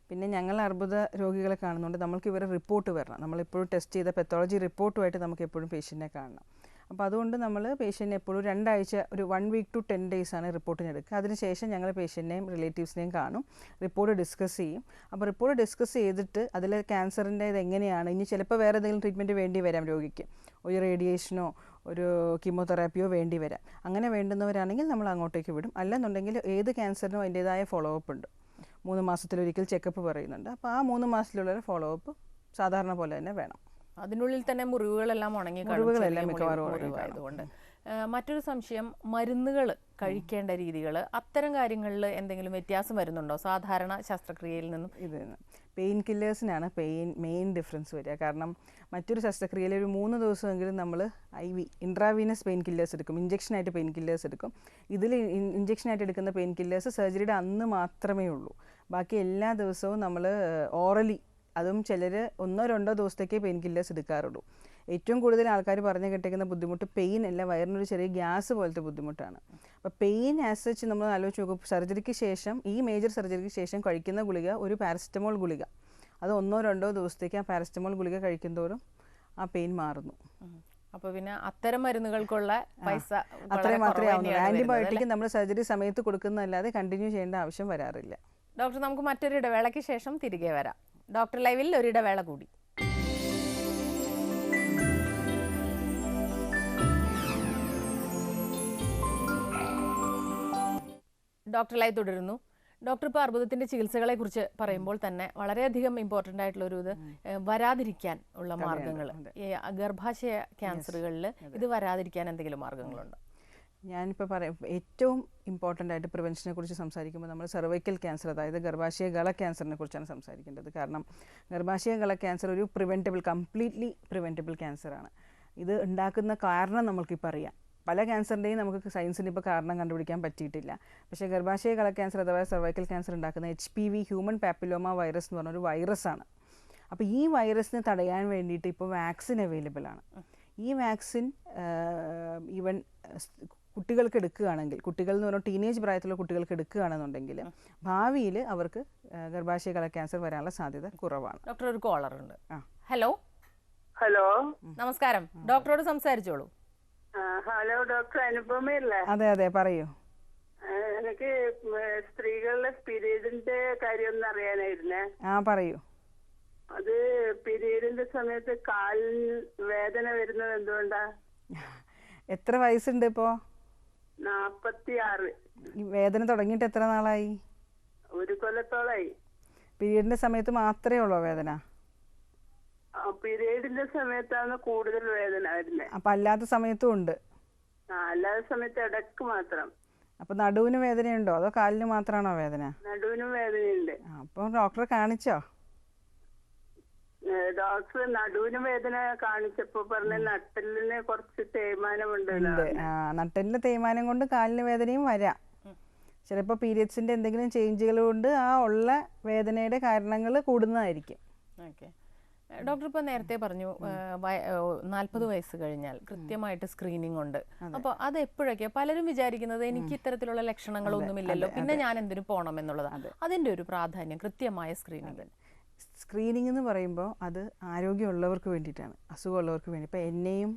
പിന്നെ ഞങ്ങൾ അർബുദ രോഗികളെ കാണുന്നുണ്ട്. നമ്മൾക്ക് ഇവരെ റിപ്പോർട്ട് വരണം. നമ്മളിപ്പോഴും ടെസ്റ്റ് ചെയ്ത പെത്തോളജി റിപ്പോർട്ടുമായിട്ട് നമുക്ക് എപ്പോഴും പേഷ്യന്റിനെ കാണണം. അപ്പോൾ അതുകൊണ്ട് നമ്മൾ പേഷ്യന്റിനെ എപ്പോഴും രണ്ടാഴ്ച ഒരു one week to ten days ആണ് റിപ്പോർട്ടിന് എടുക്കുക. അതിനുശേഷം ഞങ്ങൾ പേഷ്യന്റിനെയും റിലേറ്റീവ്സിനെയും കാണും. റിപ്പോർട്ട് ഡിസ്കസ് ചെയ്യും. അപ്പോൾ റിപ്പോർട്ട് ഡിസ്കസ് ചെയ്തിട്ട് അതിൽ ക്യാൻസറിന്റെ ഇത് എങ്ങനെയാണ്? ഇനി ചിലപ്പോൾ വേറെ എന്തെങ്കിലും ട്രീറ്റ്മെന്റ് വേണ്ടി വരാം രോഗിക്ക്. ഒരു റേഡിയേഷനോ ഒരു കീമോതെറാപ്പിയോ വേണ്ടി വരാം. അങ്ങനെ വേണ്ടുന്നവരാണെങ്കിൽ നമ്മൾ അങ്ങോട്ടേക്ക് വിടും. അല്ലെന്നുണ്ടെങ്കിൽ ഏത് ക്യാൻസറിനും അതിന്റേതായ ഫോളോ അപ്പ് ഉണ്ട്. മൂന്ന് മാസത്തിലൊരിക്കൽ ചെക്കപ്പ് പറയുന്നുണ്ട്. അപ്പോൾ ആ മൂന്ന് മാസത്തിലുള്ള ഫോളോ അപ്പ് സാധാരണ പോലെ തന്നെ വേണം. അതിനുള്ളിൽ തന്നെ മുറിവുകളെല്ലാം ഉണങ്ങി മുറിവുകളെല്ലാം മിക്കവാറും ആയതുകൊണ്ട് മറ്റൊരു സംശയം മരുന്നുകൾ കഴിക്കേണ്ട രീതികൾ അത്തരം കാര്യങ്ങളിൽ എന്തെങ്കിലും വ്യത്യാസം വരുന്നുണ്ടോ? സാധാരണ ശസ്ത്രക്രിയയിൽ നിന്നും. ഇത് പെയിൻ കില്ലേഴ്സിനാണ് പെയിൻ മെയിൻ ഡിഫറൻസ് വരിക. കാരണം മറ്റൊരു ശസ്ത്രക്രിയയിൽ ഒരു മൂന്ന് ദിവസമെങ്കിലും നമ്മൾ I V intravenous pain killers എടുക്കും. ഇഞ്ചക്ഷനായിട്ട് പെയിൻ കില്ലേഴ്സ് എടുക്കും. ഇതിൽ ഇഞ്ചക്ഷനായിട്ട് എടുക്കുന്ന പെയിൻ കില്ലേഴ്സ് സർജറിയുടെ അന്ന് മാത്രമേ ഉള്ളൂ. ബാക്കി എല്ലാ ദിവസവും നമ്മൾ ഓറലി അതും ചിലർ ഒന്നോ രണ്ടോ ദിവസത്തേക്ക് പെയിൻ കില്ലേഴ്സ് എടുക്കാറുള്ളൂ. ഏറ്റവും കൂടുതൽ ആൾക്കാർ പറഞ്ഞു കേട്ടേക്കുന്ന ബുദ്ധിമുട്ട് പെയിൻ അല്ല വയറിനൊരു ചെറിയ ഗ്യാസ് പോലത്തെ ബുദ്ധിമുട്ടാണ്. അപ്പോൾ പെയിൻ ആസ് സച്ച് നമ്മൾ ആലോചിച്ച് നോക്കും സർജറിക്ക് ശേഷം ഈ മേജർ സർജറിക്ക് ശേഷം കഴിക്കുന്ന ഗുളിക ഒരു പാരസിറ്റമോൾ ഗുളിക. അത് ഒന്നോ രണ്ടോ ദിവസത്തേക്ക് ആ പാരസിറ്റമോൾ ഗുളിക കഴിക്കുന്തോറും ആ പെയിൻ മാറുന്നു. അപ്പോൾ പിന്നെ അത്തരം മരുന്നുകൾക്കുള്ള പൈസ അത്രയും മാത്രമേ ആവുന്നുള്ളൂ. തന്നെയാണ് ആന്റിബയോട്ടിക് നമ്മൾ സർജറി സമയത്ത് കൊടുക്കുന്നതല്ലാതെ കണ്ടിന്യൂ ചെയ്യേണ്ട ആവശ്യം വരാറില്ല. ഡോക്ടർ നമുക്ക് മറ്റൊരു ഇടവേളയ്ക്ക് ശേഷം തിരികെ വരാം. ഡോക്ടർ ലൈവിൽ ഒരിടവേള കൂടി. ഡോക്ടർ ലൈവ് തുടരുന്നു. ഡോക്ടർ ഇപ്പോൾ അർബുദത്തിന്റെ ചികിത്സകളെ കുറിച്ച് പറയുമ്പോൾ തന്നെ വളരെയധികം ഇമ്പോർട്ടന്റ് ആയിട്ടുള്ള ഒരു ഇത് വരാതിരിക്കാൻ ഉള്ള മാർഗങ്ങൾ ഗർഭാശയ ക്യാൻസറുകളിൽ ഇത് വരാതിരിക്കാൻ എന്തെങ്കിലും മാർഗങ്ങളുണ്ടോ? ഞാനിപ്പോൾ പറയാം ഏറ്റവും ഇമ്പോർട്ടന്റ് ആയിട്ട് പ്രിവെൻഷനെ കുറിച്ച് സംസാരിക്കുമ്പോൾ നമ്മൾ സെർവൈക്കൽ ക്യാൻസർ അതായത് ഗർഭാശയ ഗള ക്യാൻസറിനെ കുറിച്ചാണ് സംസാരിക്കേണ്ടത്. കാരണം ഗർഭാശയ ഗള ക്യാൻസർ ഒരു പ്രിവെന്റബിൾ കംപ്ലീറ്റ്ലി പ്രിവെന്റബിൾ ക്യാൻസറാണ് ഇത് ഉണ്ടാക്കുന്ന കാരണം നമുക്കിപ്പോൾ അറിയാം. പല ക്യാൻസറിന്റെയും നമുക്ക് സയൻസിന് ഇപ്പോൾ കാരണം കണ്ടുപിടിക്കാൻ പറ്റിയിട്ടില്ല. പക്ഷേ ഗർഭാശയ ഗള ക്യാൻസർ അഥവാ സെർവൈക്കൽ ക്യാൻസർ ഉണ്ടാക്കുന്ന H P V human papilloma virus എന്ന് പറഞ്ഞൊരു വൈറസാണ് അപ്പോൾ ഈ വൈറസിനെ തടയാൻ വേണ്ടിയിട്ട് ഇപ്പോൾ വാക്സിൻ അവൈലബിൾ ആണ്. ഈ വാക്സിൻ ഈവൻ കുട്ടികൾക്ക് എടുക്കുകയാണെങ്കിൽ കുട്ടികൾ എന്ന് പറഞ്ഞാൽ ടീനേജ് പ്രായത്തിലുള്ള കുട്ടികൾക്ക് എടുക്കുകയാണെന്നുണ്ടെങ്കിൽ ഭാവിയിൽ അവർക്ക് ഗർഭാശയ കല ക്യാൻസർ വരാനുള്ള സാധ്യത കുറവാണ്. ഡോക്ടർ ഒരു കോളർ ഉണ്ട്. ആ. ഹലോ? ഹലോ? നമസ്കാരം. ഡോക്ടറോട് സംസാരിച്ചോളൂ. ഹലോ ഡോക്ടർ അനുപമയല്ലേ? അതെ അതെ പറയൂ. എനിക്ക് സ്ത്രീകളുടെ പീരീഡിന്റെ കാര്യം ഒന്ന് അറിയാനായിരുന്നേ. ആ പറയൂ. അത് പീരീഡിന്റെ സമയത്ത് കാലിൽ വേദന വരുന്നത് എന്തുകൊണ്ടാ? എത്ര വയസ്സുണ്ട് ഇപ്പോൾ നാപ്പത്തി ആറ് ഈ വേദന തുടങ്ങിയിട്ട് എത്ര നാളായി? ഒരു കൊല്ലത്തോളായി. പീരീഡിന്റെ സമയത്ത് മാത്രമേ ഉള്ളോ വേദന? പീരീഡിന്റെ സമയത്താണ് കൂടുതൽ വേദന വരുന്നത് അപ്പൊ അല്ലാത്ത സമയത്തും ഉണ്ട്. അല്ലാത്ത സമയത്ത് ഇടയ്ക്ക് മാത്രം. അപ്പൊ നടുവിന് വേദനയുണ്ടോ? അതോ കാലിന് മാത്രമാണോ വേദന? നടുവിനും വേദനയുണ്ട്. അപ്പൊ ഡോക്ടറെ കാണിച്ചോ? ഡോക്ടർ നടുവിന് വേദന കാണിച്ചപ്പോ പറഞ്ഞ നട്ടലിന് കുറച്ച് തേയ്മാനമുണ്ട് ഉണ്ട്. ആ നട്ടലിന്റെ തേയ്മാനം കൊണ്ട് കാലിന് വേദനയും വരാം. ചിലപ്പോൾ പീരിയഡ്സിന്റെ എന്തെങ്കിലും ചേഞ്ചുകൾ കൊണ്ട് ആ ഉള്ള വേദനയുടെ കാരണങ്ങൾ കൂടുന്നതായിരിക്കും. ഓക്കെ. ഡോക്ടർ ഇപ്പൊ നേരത്തെ പറഞ്ഞു നാൽപ്പത് വയസ്സ് കഴിഞ്ഞാൽ കൃത്യമായിട്ട് സ്ക്രീനിങ് ഉണ്ട്. അപ്പൊ അത് എപ്പോഴൊക്കെ പലരും വിചാരിക്കുന്നത് എനിക്ക് ഇത്തരത്തിലുള്ള ലക്ഷണങ്ങളൊന്നുമില്ലല്ലോ. പിന്നെ ഞാൻ എന്തിനു പോണം എന്നുള്ളതാണ്. അതിന്റെ ഒരു പ്രാധാന്യം കൃത്യമായ സ്ക്രീനിങ് സ്ക്രീനിങ് എന്ന് പറയുമ്പോൾ അത് ആരോഗ്യമുള്ളവർക്ക് വേണ്ടിയിട്ടാണ് അസുഖമുള്ളവർക്ക് വേണ്ടി. ഇപ്പോൾ എന്നെയും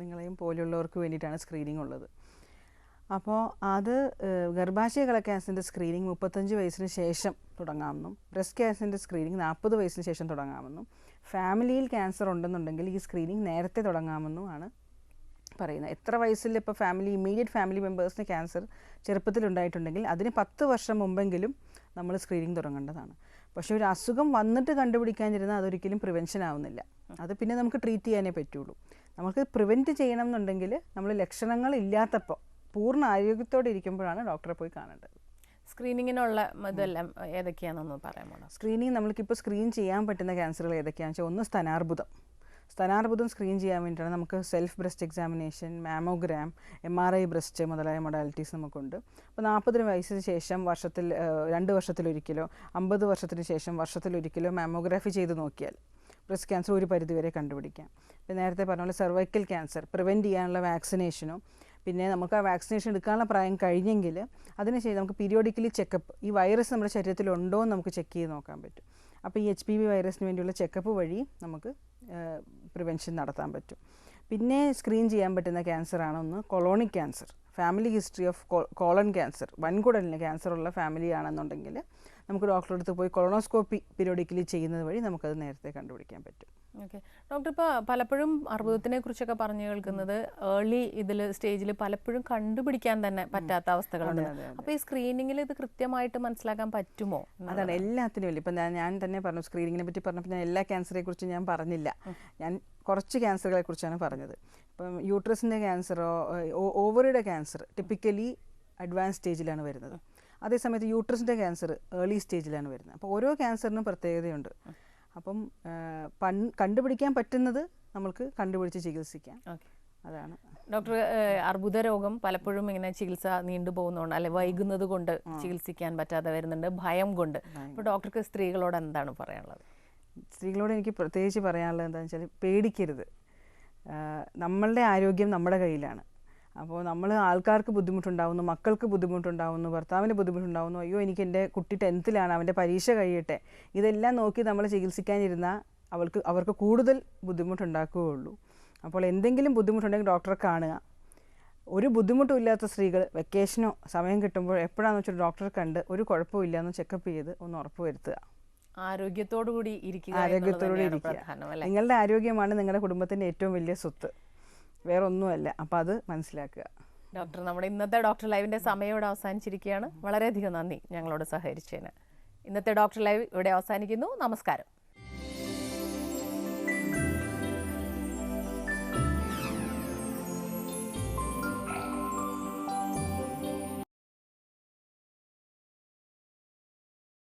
നിങ്ങളെയും പോലെയുള്ളവർക്ക് വേണ്ടിയിട്ടാണ് സ്ക്രീനിങ് ഉള്ളത്. അപ്പോൾ അത് ഗർഭാശയ കളക്യാൻസറിന്റെ സ്ക്രീനിങ് മുപ്പത്തഞ്ച് വയസ്സിന് ശേഷം തുടങ്ങാമെന്നും ബ്രസ്റ്റ് ക്യാൻസറിന്റെ സ്ക്രീനിങ് നാൽപ്പത് വയസ്സിന് ശേഷം തുടങ്ങാമെന്നും ഫാമിലിയിൽ ക്യാൻസർ ഉണ്ടെന്നുണ്ടെങ്കിൽ ഈ സ്ക്രീനിങ് നേരത്തെ തുടങ്ങാമെന്നും ആണ് പറയുന്നത്. എത്ര വയസ്സിൽ ഇപ്പോൾ ഫാമിലി ഇമ്മീഡിയറ്റ് ഫാമിലി മെമ്പേഴ്സിന് ക്യാൻസർ ചെറുപ്പത്തിലുണ്ടായിട്ടുണ്ടെങ്കിൽ അതിന് പത്ത് വർഷം മുമ്പെങ്കിലും നമ്മൾ സ്ക്രീനിങ് തുടങ്ങേണ്ടതാണ്. പക്ഷേ ഒരു അസുഖം വന്നിട്ട് കണ്ടുപിടിക്കാതിരുന്നാൽ അതൊരിക്കലും പ്രിവെൻഷൻ ആവുന്നില്ല. അത് പിന്നെ നമുക്ക് ട്രീറ്റ് ചെയ്യാനേ പറ്റുള്ളൂ. നമുക്ക് പ്രിവെന്റ് ചെയ്യണം എന്നുണ്ടെങ്കിൽ നമ്മൾ ലക്ഷണങ്ങൾ ഇല്ലാത്തപ്പോൾ പൂർണ ആരോഗ്യത്തോടെ ഇരിക്കുമ്പോഴാണ് ഡോക്ടറെ പോയി കാണേണ്ടത്. സ്ക്രീനിങ്ങിനുള്ള ഇതെല്ലാം ഏതൊക്കെയാണെന്നൊന്ന് പറയാമോ സ്ക്രീനിങ് നമ്മൾക്കിപ്പോൾ സ്ക്രീൻ ചെയ്യാൻ പറ്റുന്ന ക്യാൻസറുകൾ ഏതൊക്കെയാണെന്ന് വെച്ചാൽ ഒന്ന് സ്തനാർബുദം. സ്തനാർബുദം സ്ക്രീൻ ചെയ്യാൻ വേണ്ടിയിട്ടാണ് നമുക്ക് self breast examination mammogram M R I breast മുതലായ മൊഡാലിറ്റീസ് നമുക്കുണ്ട്. അപ്പോൾ നാൽപ്പതിന് വയസ്സിന് ശേഷം വർഷത്തിൽ രണ്ട് വർഷത്തിലൊരിക്കലോ അമ്പത് വർഷത്തിന് ശേഷം വർഷത്തിലൊരിക്കലോ മാമോഗ്രാഫി ചെയ്ത് നോക്കിയാൽ ബ്രസ്റ്റ് ക്യാൻസർ ഒരു പരിധിവരെ കണ്ടുപിടിക്കാം. പിന്നെ നേരത്തെ പറഞ്ഞ പോലെ സെർവൈക്കൽ ക്യാൻസർ പ്രിവെന്റ് ചെയ്യാനുള്ള വാക്സിനേഷനോ പിന്നെ നമുക്ക് ആ വാക്സിനേഷൻ എടുക്കാനുള്ള പ്രായം കഴിഞ്ഞെങ്കിൽ അതിനുശേഷം നമുക്ക് പീരിയോഡിക്കലി ചെക്കപ്പ് ഈ വൈറസ് നമ്മുടെ ശരീരത്തിലുണ്ടോ എന്ന് നമുക്ക് ചെക്ക് ചെയ്ത് നോക്കാൻ പറ്റും. അപ്പോൾ ഈ എച്ച് പി വി വൈറസിന് വേണ്ടിയുള്ള ചെക്കപ്പ് വഴി നമുക്ക് പ്രിവെൻഷൻ നടത്താൻ പറ്റും. പിന്നെ സ്ക്രീൻ ചെയ്യാൻ പറ്റുന്ന ക്യാൻസറാണ് ഒന്ന് colonic cancer family history of colon cancer വൻകുടലിന് cancer ഉള്ള ഫാമിലി ആണെന്നുണ്ടെങ്കിൽ നമുക്ക് ഡോക്ടറെ അടുത്ത് പോയി കൊളോണോസ്കോപ്പി പീരിയോഡിക്കലി ചെയ്യുന്നത് വഴി നമുക്കത് നേരത്തെ കണ്ടുപിടിക്കാൻ പറ്റും. ഓക്കെ. ഡോക്ടർ ഇപ്പോൾ പലപ്പോഴും അർബുദത്തിനെ കുറിച്ചൊക്കെ പറഞ്ഞു കേൾക്കുന്നത് ഏർലി ഇതിൽ സ്റ്റേജിൽ പലപ്പോഴും കണ്ടുപിടിക്കാൻ തന്നെ പറ്റാത്ത അവസ്ഥകളുണ്ട് അപ്പോൾ ഈ സ്ക്രീനിങ്ങിൽ ഇത് കൃത്യമായിട്ട് മനസ്സിലാക്കാൻ പറ്റുമോ? അതാണ് എല്ലാത്തിനും ഇല്ല ഇപ്പം ഞാൻ ഞാൻ തന്നെ പറഞ്ഞു സ്ക്രീനിങ്ങിനെ പറ്റി പറഞ്ഞപ്പോൾ ഞാൻ എല്ലാ ക്യാൻസറെ കുറിച്ച് ഞാൻ പറഞ്ഞില്ല. ഞാൻ കുറച്ച് ക്യാൻസറുകളെ കുറിച്ചാണ് പറഞ്ഞത്. ഇപ്പം യൂട്രസിന്റെ ക്യാൻസറോ ഓവറിയുടെ ക്യാൻസർ ടിപ്പിക്കലി അഡ്വാൻസ് സ്റ്റേജിലാണ് വരുന്നത്. അതേസമയത്ത് യൂട്രസിന്റെ ക്യാൻസർ ഏർലി സ്റ്റേജിലാണ് വരുന്നത്. അപ്പോൾ ഓരോ ക്യാൻസറിനും പ്രത്യേകതയുണ്ട്. അപ്പം പൺ കണ്ടുപിടിക്കാൻ പറ്റുന്നത് നമ്മൾക്ക് കണ്ടുപിടിച്ച് ചികിത്സിക്കാം. അതാണ്. ഡോക്ടർ അർബുദ രോഗം പലപ്പോഴും ഇങ്ങനെ ചികിത്സ നീണ്ടുപോകുന്നതുകൊണ്ട് അല്ലെ വൈകുന്നത് കൊണ്ട് ചികിത്സിക്കാൻ പറ്റാതെ വരുന്നുണ്ട് ഭയം കൊണ്ട്. അപ്പോൾ ഡോക്ടർക്ക് സ്ത്രീകളോട് എന്താണ് പറയാനുള്ളത്? സ്ത്രീകളോട് എനിക്ക് പ്രത്യേകിച്ച് പറയാനുള്ളത് എന്താണെന്ന് വെച്ചാൽ പേടിക്കരുത്. നമ്മളുടെ ആരോഗ്യം നമ്മുടെ കയ്യിലാണ്. അപ്പോൾ നമ്മൾ ആൾക്കാർക്ക് ബുദ്ധിമുട്ടുണ്ടാവുന്നു മക്കൾക്ക് ബുദ്ധിമുട്ടുണ്ടാവുന്നു ഭർത്താവിന് ബുദ്ധിമുട്ടുണ്ടാവുന്നു അയ്യോ എനിക്ക് എന്റെ കുട്ടി ടെൻത്തിലാണ് അവന്റെ പരീക്ഷ കഴിയട്ടെ. ഇതെല്ലാം നോക്കി നമ്മൾ ചികിത്സിക്കാനിരുന്നാൽ അവൾക്ക് അവർക്ക് കൂടുതൽ ബുദ്ധിമുട്ടുണ്ടാക്കുകയുള്ളൂ. അപ്പോൾ എന്തെങ്കിലും ബുദ്ധിമുട്ടുണ്ടെങ്കിൽ ഡോക്ടറെ കാണുക. ഒരു ബുദ്ധിമുട്ടും ഇല്ലാത്ത സ്ത്രീകൾ വെക്കേഷനോ സമയം കിട്ടുമ്പോൾ എപ്പോഴാണെന്ന് വെച്ചാൽ ഡോക്ടറെ കണ്ട് ഒരു കുഴപ്പമില്ല എന്ന് ചെക്കപ്പ് ചെയ്ത് ഒന്ന് ഉറപ്പ് വരുത്തുക. ആരോഗ്യത്തോടു കൂടി ഇരിക്കുക ആരോഗ്യത്തോടു ആരോഗ്യത്തോടെ ഇരിക്കുക. നിങ്ങളുടെ ആരോഗ്യമാണ് നിങ്ങളുടെ കുടുംബത്തിന്റെ ഏറ്റവും വലിയ സ്വത്ത്. വേറെ ഒന്നുമല്ല അപ്പം അത് മനസ്സിലാക്കുക. ഡോക്ടർ നമ്മുടെ ഇന്നത്തെ ഡോക്ടർ ലൈവിന്റെ സമയം ഇവിടെ അവസാനിച്ചിരിക്കുകയാണ്. വളരെയധികം നന്ദി ഞങ്ങളോട് സഹകരിച്ചതിന്. ഇന്നത്തെ ഡോക്ടർ ലൈവ് ഇവിടെ അവസാനിക്കുന്നു. നമസ്കാരം.